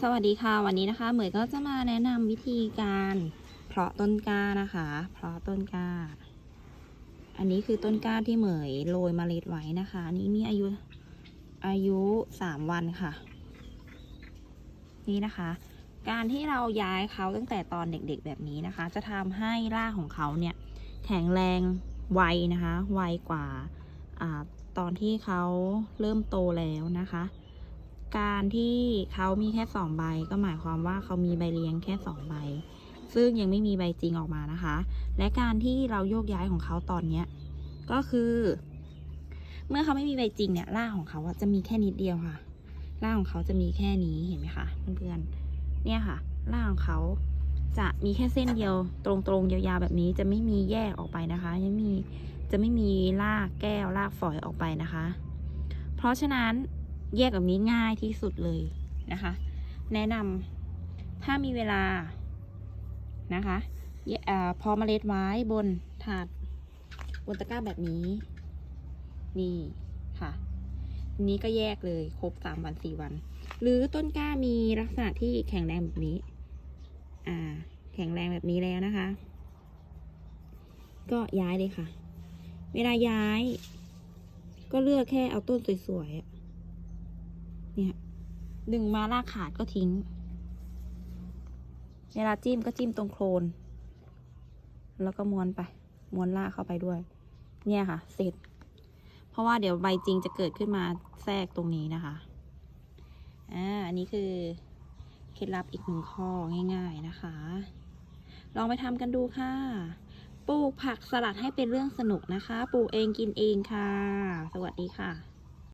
สวัสดีค่ะวันนี้นะคะเหมยก็จะมาแนะนำวิธีการเพาะต้นกล้านะคะ เพาะต้นกล้า อันนี้คือต้นกล้าที่เหมยโรยเมล็ดไว้นะคะนนี้มีอายุอายุสามวันค่ะ นี่นะคะ การที่เราย้ายเขาตั้งแต่ตอนเด็กๆแบบนี้นะคะ จะทำให้รากของเขาเนี่ยแข็งแรงไวนะคะไวกว่าอาตอนที่เขาเริ่มโตแล้วนะคะ การที่เขามีแค่สองใบ ก็หมายความว่าเขามีใบเลี้ยงแค่สองใบ ซึ่งยังไม่มีใบจริงออกมานะคะ และการที่เราโยกย้ายของเขาตอนเนี้ยก็คือ เมื่อเขาไม่มีใบจริงเนี่ยรากของเขาจะมีแค่นิดเดียวค่ะรากของเขาจะมีแค่นี้เห็นไหมคะเพื่อนๆเนี่ยค่ะรากของเขาจะมีแค่เส้นเดียวตรงๆยาวๆแบบนี้จะไม่มีแยกออกไปนะคะยังมีจะไม่มีรากแก้วรากฝอยออกไปนะคะ เพราะฉะนั้น แยกแบบนี้ง่ายที่สุดเลยนะคะ แนะนำถ้ามีเวลานะคะเอ่อพอเมล็ดไว้บนถาดบนตะกร้าแบบนี้ นี่ค่ะ นี้ก็แยกเลย ครบสามวันสี่วัน หรือต้นกล้ามีลักษณะที่แข็งแรงแบบนี้ อ่า แข็งแรงแบบนี้แล้วนะคะ ก็ย้ายเลยค่ะ เวลาย้าย ก็เลือกแค่เอาต้นสวยๆ เนี่ย ดึงมารากขาดก็ทิ้ง เวลาจิ้มก็จิ้มตรงโคลน แล้วก็ม้วนไป ม้วนรากเข้าไปด้วย เนี่ยค่ะ เสร็จ เพราะว่าเดี๋ยวใบจริงจะเกิดขึ้นมาแทรกตรงนี้นะคะ อ่า อันนี้คือเคล็ดลับอีกหนึ่งข้อง่าย ๆนะคะ ลองไปทำกันดูค่ะปลูกผักสลัดให้เป็นเรื่องสนุกนะคะ ปลูกเองกินเองค่ะ สวัสดีค่ะ